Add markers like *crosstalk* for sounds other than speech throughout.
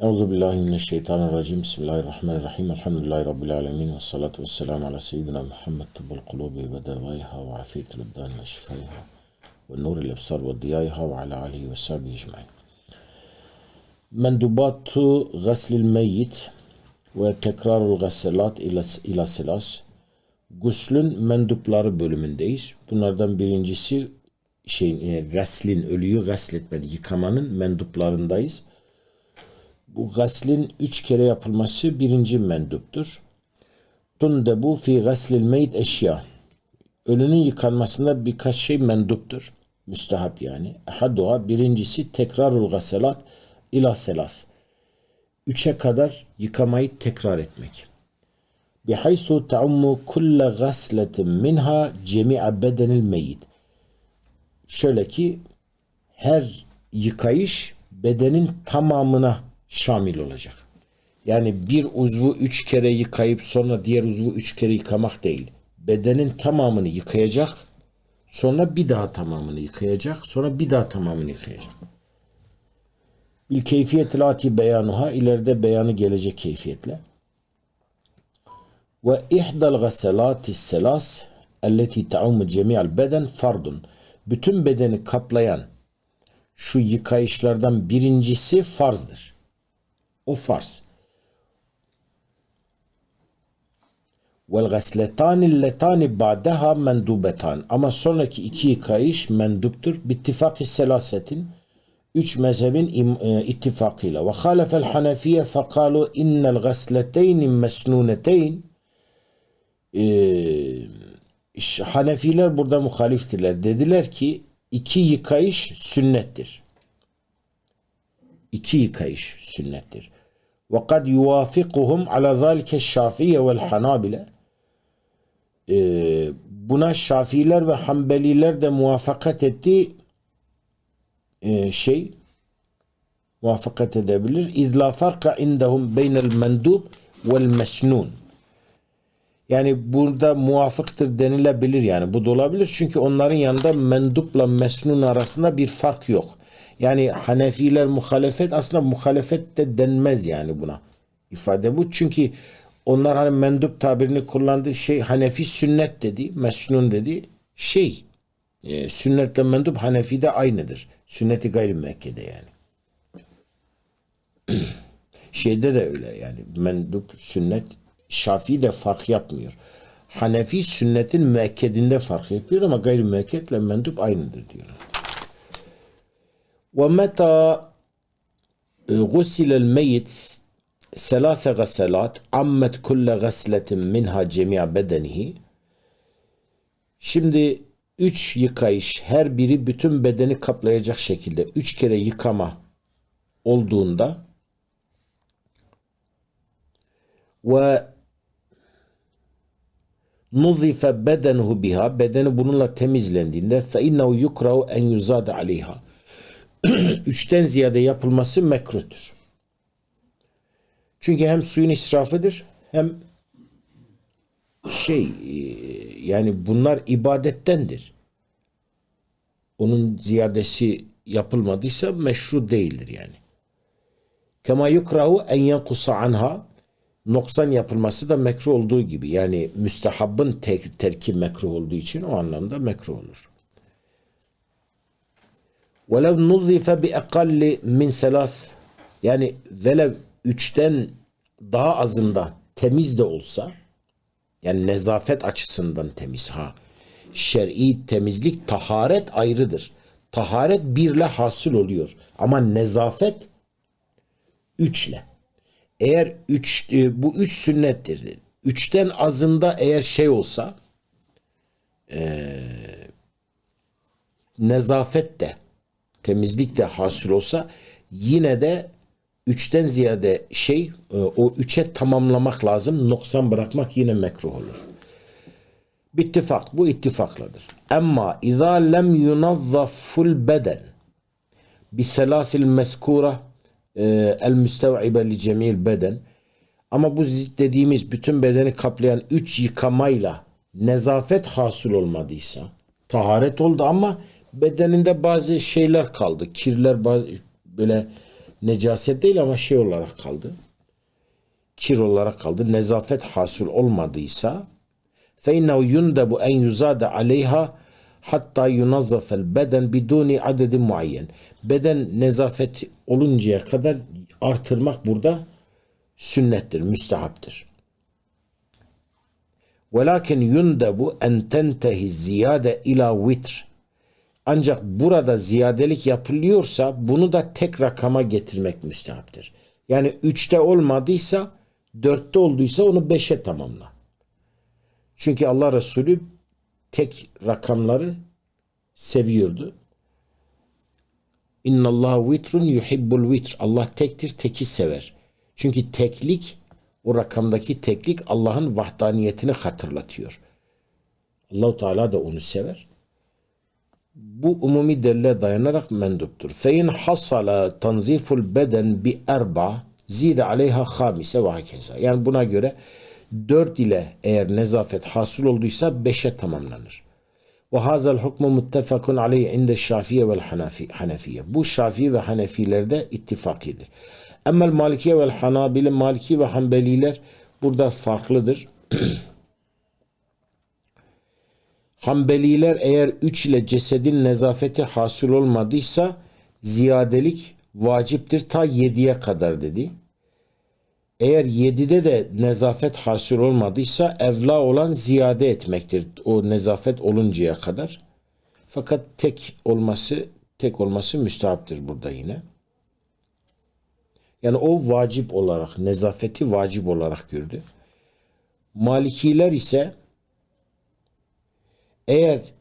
Euzu billahi mineşşeytanirracim. Bismillahirrahmanirrahim. Elhamdülillahi rabbil alamin ve salatu vesselam ala seyyidina Muhammed tıbbul kulubi ve devaiha ve afiyetil abdan ve şifaiha ve nuril ebsar ve diyaiha ve ala alihi ve sahbihi ecmaîn. Mendubatu gaslil meyyit ve tekrarul gasselat ila, ila silas. Guslün mendupları bölümündeyiz. Bunlardan birincisi şeyin e, gaslin ölüyü gasletmek yıkamanın menduplarındayız. Bu gaslin üç kere yapılması birinci menduptur. Tundebu fi gaslil meyd eşya. Ölünün yıkanmasında birkaç şey menduptur. Müstehap yani. Ahaduha birincisi tekrarul gaselat ila selas. Üçe kadar yıkamayı tekrar etmek. Bihaysu taummu kulle gasletin minha cemi'a bedenil meyyit. Şöyle ki her yıkayış bedenin tamamına şamil olacak. Yani bir uzvu üç kere yıkayıp sonra diğer uzvu üç kere yıkamak değil. Bedenin tamamını yıkayacak, sonra bir daha tamamını yıkayacak, sonra bir daha tamamını yıkayacak. Bil keyfiyetil ati beyanuha ileride beyanı gelecek keyfiyetle. Ve ihdal gaselati selas elleti taumu cemi'al beden fardun. Bütün bedeni kaplayan şu yıkayışlardan birincisi farzdır. O farz. Vel gasletani letani ba'daha mendubetan. Ama sonraki iki yıkayış menduptur. Bittifaki selasetin. Üç mezhebin e, ittifakıyla. Ve halefel hanefiye fekalu innel gasleteyni mesnuneteyn. Ee, Hanefiler burada muhaliftiler. Dediler ki iki yıkayış sünnettir. İki yıkayış sünnettir. Ve kad yuvafikuhum ala zalike şafiye vel hanabile. Ee, buna Şafiiler ve Hanbeliler de muvaffakat etti ee, şey muvaffakat edebilir. İzla farka indahum beynel mendub vel mesnun. Yani burada muvafıktır denilebilir yani. Bu da olabilir. Çünkü onların yanında mendupla mesnun arasında bir fark yok. Yani Hanefiler muhalefet aslında muhalefet de denmez yani buna. ifade bu. Çünkü onlar hani mendup tabirini kullandığı şey Hanefi sünnet dedi, mesnun dedi. Şey e, sünnetle mendup Hanefi'de aynıdır. Sünneti gayri Mekke'de yani. *clears throat* Şeyde de öyle yani mendup sünnet Şafii de fark yapmıyor. Hanefi sünnetin müekkedinde fark yapıyor ama gayri müekkedle mendup aynıdır diyorlar. ومتى غسل الميت ثلاث غسلات عمت كل غسلة منها جميع bedenihi Şimdi üç yıkayış her biri bütün bedeni kaplayacak şekilde üç kere yıkama olduğunda ve nuzife bedenuhu biha bedeni bununla temizlendiğinde fe innehu yukrahu en yuzade aleyha *clears throat* üçten ziyade yapılması mekruhtur. Çünkü hem suyun israfıdır hem şey yani bunlar ibadettendir. Onun ziyadesi yapılmadıysa meşru değildir yani. Kema yukrahu en yankusa anha noksan yapılması da mekruh olduğu gibi. Yani müstehabbın ter terki mekruh olduğu için o anlamda mekruh olur. وَلَوْ نُظِّفَ بِاَقَلِّ min selas yani velev üçten daha azında temiz de olsa yani nezafet açısından temiz ha. Şer'i temizlik taharet ayrıdır. Taharet birle hasıl oluyor. Ama nezafet üçle. Eğer üç, e, bu üç sünnettir. Üçten azında eğer şey olsa e, nezafet de temizlik de hasıl olsa yine de üçten ziyade şey e, o üçe tamamlamak lazım. Noksan bırakmak yine mekruh olur. Bittifak. Bu ittifakladır. Ama izâ lem yunazzaful beden biselasil meskura e, el müstev'ibe li cemil beden ama bu dediğimiz bütün bedeni kaplayan üç yıkamayla nezafet hasıl olmadıysa taharet oldu ama bedeninde bazı şeyler kaldı. Kirler bazı böyle necaset değil ama şey olarak kaldı. Kir olarak kaldı. Nezafet hasıl olmadıysa فَاِنَّهُ يُنْدَبُ اَنْ يُزَادَ عَلَيْهَا hatta yunazzafel beden biduni adedin muayyen. Beden nezafet oluncaya kadar artırmak burada sünnettir, müstehaptır. Velakin yundabu en tentehi ziyade ila vitr. Ancak burada ziyadelik yapılıyorsa bunu da tek rakama getirmek müstehaptır. Yani üçte olmadıysa dörtte olduysa onu beşe tamamla. Çünkü Allah Resulü tek rakamları seviyordu. İnna Allah vitrun yuhibbul vitr. Allah tektir, teki sever. Çünkü teklik o rakamdaki teklik Allah'ın vahdaniyetini hatırlatıyor. Allahu Teala da onu sever. Bu umumi delile dayanarak menduptur. Fe in hasala tanziful beden bi erba zide aleyha hamise ve hakeza. Yani buna göre dört ile eğer nezafet hasıl olduysa beşe tamamlanır. Ve hazel hukmu muttefakun aleyh inde şafiye vel hanefiye. Bu şafii ve hanefilerde ittifakidir. Emmel malikiye vel hanabile, maliki ve hanbeliler burada farklıdır. *clears throat* Hanbeliler eğer üç ile cesedin nezafeti hasıl olmadıysa ziyadelik vaciptir ta yediye kadar dedi. Eğer yedide de nezafet hasıl olmadıysa evla olan ziyade etmektir. O nezafet oluncaya kadar. Fakat tek olması tek olması müstahaptır burada yine. Yani o vacip olarak, nezafeti vacip olarak gördü. Malikiler ise eğer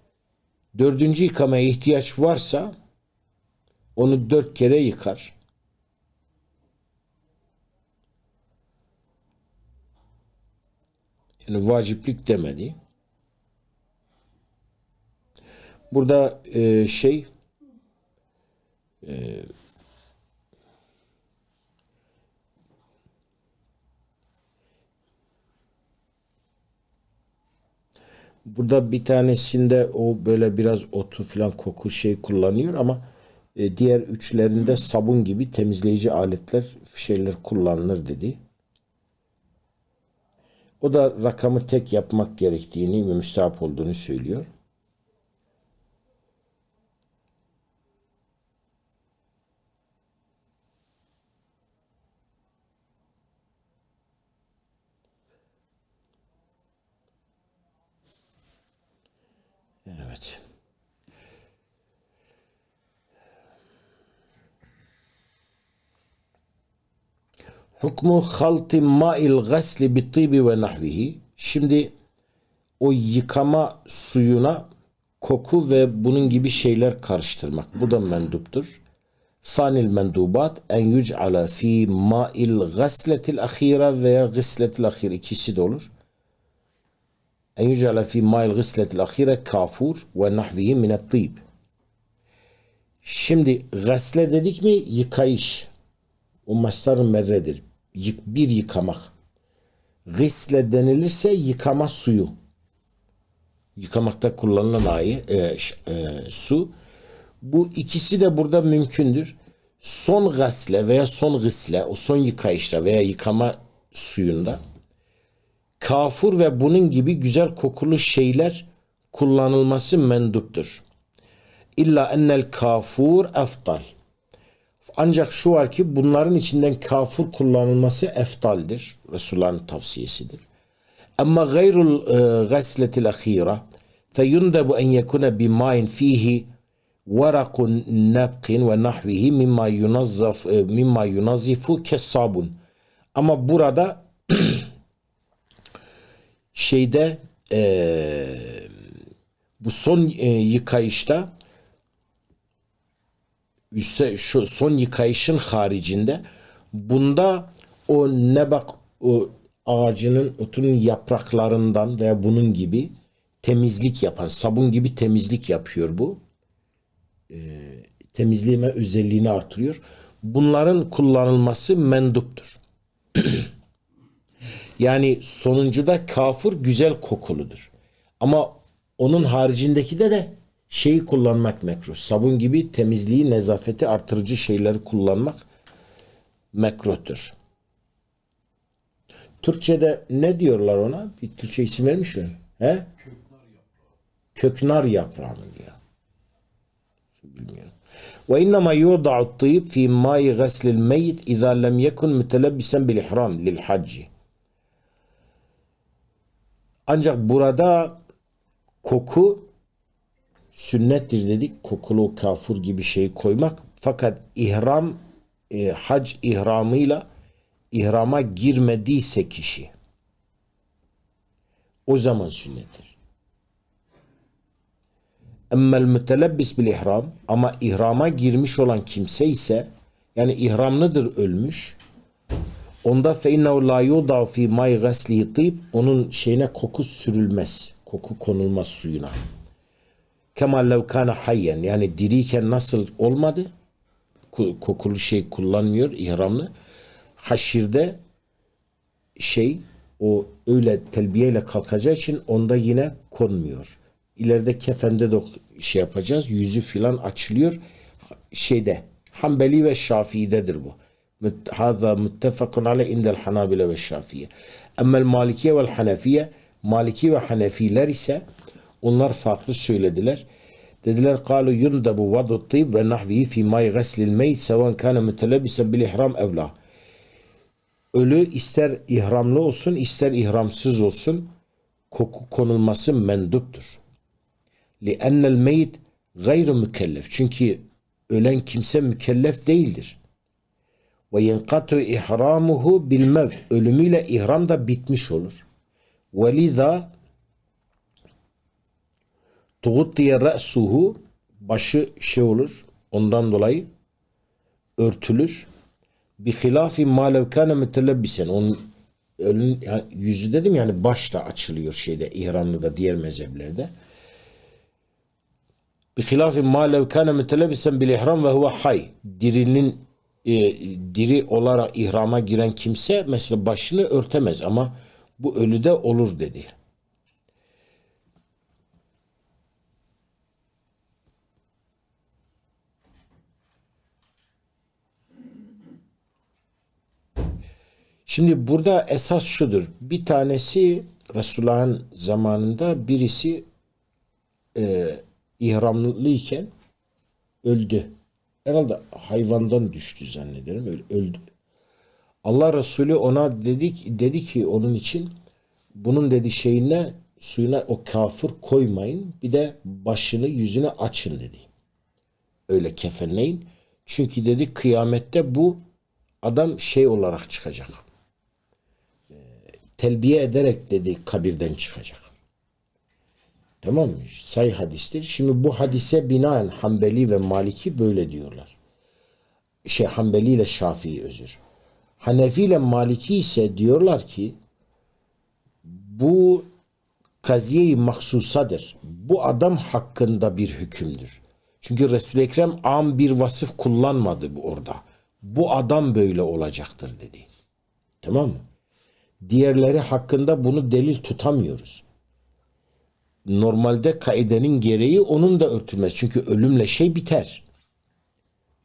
dördüncü yıkamaya ihtiyaç varsa onu dört kere yıkar. Yani vaciplik demedi. Burada e, şey e, Burada bir tanesinde o böyle biraz otu falan koku şey kullanıyor ama e, diğer üçlerinde sabun gibi temizleyici aletler şeyler kullanılır dedi. O da rakamı tek yapmak gerektiğini ve müstahap olduğunu söylüyor. Hukmu halti ma'il gasli bi tibi ve nahvihi. Şimdi o yıkama suyuna koku ve bunun gibi şeyler karıştırmak. Bu da menduptur. Sanil mendubat en yüc'ala fi ma'il gasletil ahira veya gısletil ahir ikisi de olur. En yüc'ala fi ma'il gısletil ahire kafur ve nahvihi minet tib. Şimdi gasle dedik mi yıkayış. O mastar merredir. Yık, bir yıkamak. Gısle denilirse yıkama suyu. Yıkamakta kullanılan ayı, e, e, su. Bu ikisi de burada mümkündür. Son gasle veya son gısle, o son yıkayışta veya yıkama suyunda kafur ve bunun gibi güzel kokulu şeyler kullanılması menduptur. İlla ennel kafur eftal. Ancak şu var ki bunların içinden kafur kullanılması eftaldir. Resulullah'ın tavsiyesidir. Ama gayrul e, gasletil ahira feyundebu en yekune bimain fihi varakun nebkin ve nahvihi mimma yunazzaf e, mimma yunazzifu kessabun. Ama burada *clears throat* şeyde e, bu son e, yıkayışta üsse, şu son yıkayışın haricinde bunda o nebak o ağacının otunun yapraklarından veya bunun gibi temizlik yapan sabun gibi temizlik yapıyor bu. Ee, temizleme özelliğini artırıyor. Bunların kullanılması menduptur. *clears throat* yani sonuncuda kafur güzel kokuludur. Ama onun haricindeki de de şeyi kullanmak mekruh. Sabun gibi temizliği, nezafeti artırıcı şeyleri kullanmak mekruhtur. Türkçe'de ne diyorlar ona? Bir Türkçe isim vermişler. mi? He? Köknar yaprağı mı diyor. Bilmiyorum. Ve innema yuda'u tayyib fi ma'i ghaslil meyyit iza lem yekun mütelebbisen bil ihram lil hacci. Ancak burada koku sünnettir dedik. Kokulu kafur gibi şey koymak. Fakat ihram e, hac ihramıyla ihrama girmediyse kişi o zaman sünnettir. Emmel mütelebbis bil ihram ama ihrama girmiş olan kimse ise yani ihramlıdır ölmüş. Onda fe innehu la yudav fi may gaslihi onun şeyine koku sürülmez. Koku konulmaz suyuna. Kema lev kana hayyen yani diriyken nasıl olmadı? Ku- Kokulu şey kullanmıyor ihramlı. Haşirde şey o öyle telbiyeyle kalkacağı için onda yine konmuyor. İleride kefende de şey yapacağız. Yüzü filan açılıyor. Şeyde Hanbeli ve Şafii'dedir bu. Hâzâ muttefakun aleyh indel Hanabile ve Şafiye. Emmel Malikiye vel Hanefiye Maliki ve Hanefiler ise onlar farklı söylediler. Dediler kalu yundabu vadu tib ve nahvihi fi may gaslil meyt sevan kana mutelebisen bil ihram evla. Ölü ister ihramlı olsun ister ihramsız olsun koku konulması menduptur. Li ennel meyit gayru mükellef. Çünkü ölen kimse mükellef değildir. Ve yenkatu ihramuhu bil mevt. Ölümüyle ihram da bitmiş olur. Ve tuğuttiye re'suhu başı şey olur. Ondan dolayı örtülür bi hilafi ma kana mütelebbisen onun ölün yani yüzü dedim yani baş da açılıyor şeyde İranlı'da diğer mezheplerde. Bi hilafi ma lev kana mütelebbisen bil ihram ve huve hay. Dirinin e, diri olarak ihrama giren kimse mesela başını örtemez ama bu ölüde olur dedi. Şimdi burada esas şudur. Bir tanesi Resulullah'ın zamanında birisi e, ihramlıyken öldü. Herhalde hayvandan düştü zannederim. Öldü. Allah Resulü ona dedi, ki- dedi ki onun için bunun dedi şeyine suyuna o kafir koymayın. Bir de başını yüzünü açın dedi. Öyle kefenleyin. Çünkü dedi kıyamette bu adam şey olarak çıkacak telbiye ederek dedi kabirden çıkacak. Tamam mı? Say hadistir. Şimdi bu hadise binaen Hanbeli ve Maliki böyle diyorlar. Şey Hanbeli ile Şafii özür. Hanefi ile Maliki ise diyorlar ki bu kaziye-i mahsusadır. Bu adam hakkında bir hükümdür. Çünkü Resul-i Ekrem am bir vasıf kullanmadı bu orada. Bu adam böyle olacaktır dedi. Tamam mı? Diğerleri hakkında bunu delil tutamıyoruz. Normalde kaidenin gereği onun da örtülmez. Çünkü ölümle şey biter.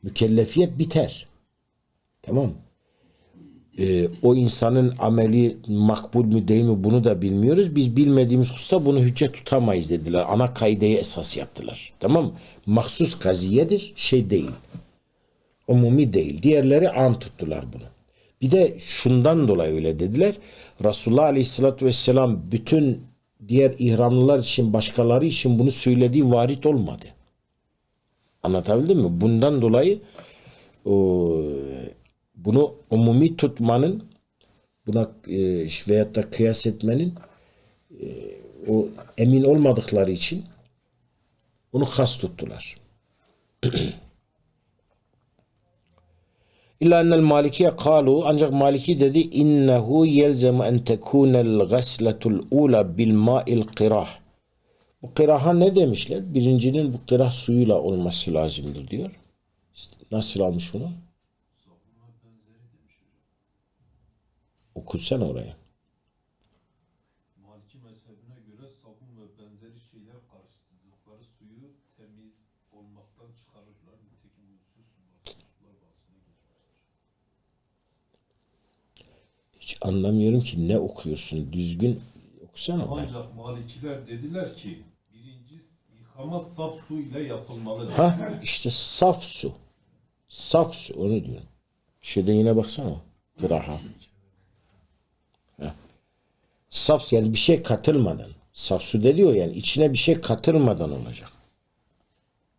Mükellefiyet biter. Tamam mı? Ee, o insanın ameli makbul mü değil mi bunu da bilmiyoruz. Biz bilmediğimiz hususta bunu hüccet tutamayız dediler. Ana kaideyi esas yaptılar. Tamam mı? Mahsus kaziyedir, şey değil. Umumi değil. Diğerleri am tuttular bunu. Bir de şundan dolayı öyle dediler. Resulullah Aleyhisselatü Vesselam bütün diğer ihramlılar için başkaları için bunu söylediği varit olmadı. Anlatabildim mi? Bundan dolayı o, bunu umumi tutmanın buna e, veyahut da kıyas etmenin e, o emin olmadıkları için onu has tuttular. *clears throat* İlla ennel malikiye kalu ancak maliki dedi innehu yelzemu en tekunel gasletul ula bil ma'il qirah. Bu kıraha ne demişler? Birincinin bu kırah suyuyla olması lazımdır diyor. Nasıl almış onu? Okutsana oraya. Maliki mezhebine göre sabun ve benzeri şeyler karıştırdıkları suyu temiz olmaktan çıkarırlar. Nitekim husus sular bahsine geçmiştir. Hiç anlamıyorum ki ne okuyorsun. Düzgün okusana. Ancak Malikiler dediler ki birinci yıkama saf su ile yapılmalıdır. Ha işte saf su. Saf su onu diyorum. Şeyde yine baksana. Kıraha. Ha. Saf yani bir şey katılmadan. Saf su diyor yani içine bir şey katılmadan olacak.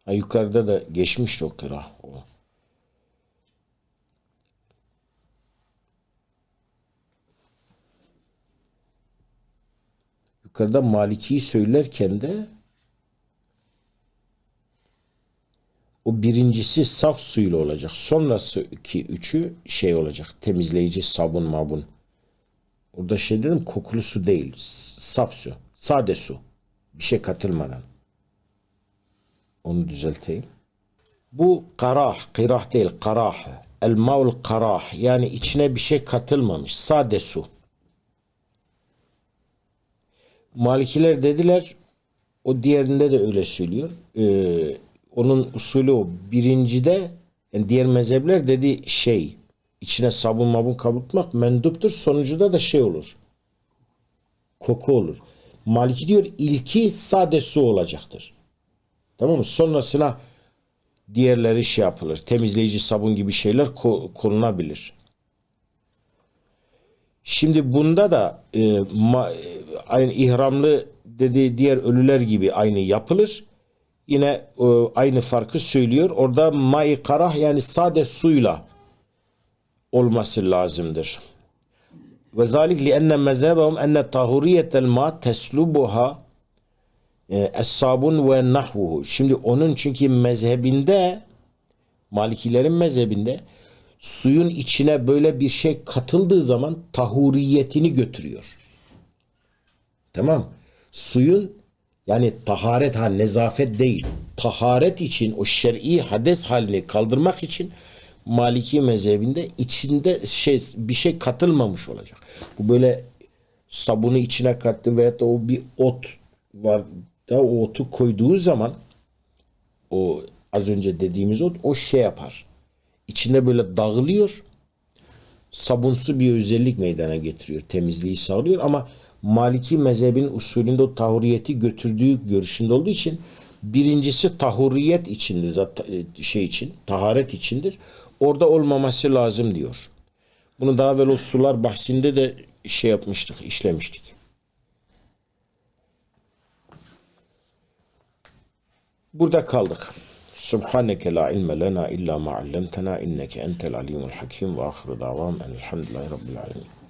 Ha, yukarıda da geçmiş o kırah. O. Yukarıda Maliki'yi söylerken de O birincisi saf suyla olacak. Sonraki üçü şey olacak. Temizleyici sabun mabun. Orada şey dedim kokulu su değil. Saf su. Sade su. Bir şey katılmadan. Onu düzelteyim. Bu karah, kırah değil, karah. El maul karah. Yani içine bir şey katılmamış. Sade su. Malikiler dediler o diğerinde de öyle söylüyor. Ee, onun usulü o. Birincide yani diğer mezhepler dedi şey içine sabun mabun kabutmak menduptur. Sonucuda da şey olur. Koku olur. Maliki diyor ilki sade su olacaktır. Tamam mı? Sonrasına diğerleri şey yapılır. Temizleyici sabun gibi şeyler ko- konulabilir. Şimdi bunda da e, ma- e, aynı ihramlı dediği diğer ölüler gibi aynı yapılır. Yine e, aynı farkı söylüyor. Orada mai karah yani sade suyla olması lazımdır. Ve zalik li enne mezhebahum enne tahuriyetel ma teslubuha e, es-sabun ve nahvuhu. Şimdi onun çünkü mezhebinde Malikilerin mezhebinde suyun içine böyle bir şey katıldığı zaman tahuriyetini götürüyor. Tamam. Suyun yani taharet ha nezafet değil. Taharet için o şer'i hades halini kaldırmak için Maliki mezhebinde içinde şey bir şey katılmamış olacak. Bu böyle sabunu içine kattı veyahut da o bir ot var da o otu koyduğu zaman o az önce dediğimiz ot o şey yapar. İçinde böyle dağılıyor. Sabunsu bir özellik meydana getiriyor. Temizliği sağlıyor ama Maliki mezhebin usulünde o tahuriyeti götürdüğü görüşünde olduğu için birincisi tahuriyet içindir zaten şey için, taharet içindir. Orada olmaması lazım diyor. Bunu daha evvel o sular bahsinde de şey yapmıştık, işlemiştik. Burada kaldık. سبحانك لا علم لنا إلا ما علمتنا إنك أنت العليم الحكيم وآخر دعوان أن الحمد لله رب العالمين.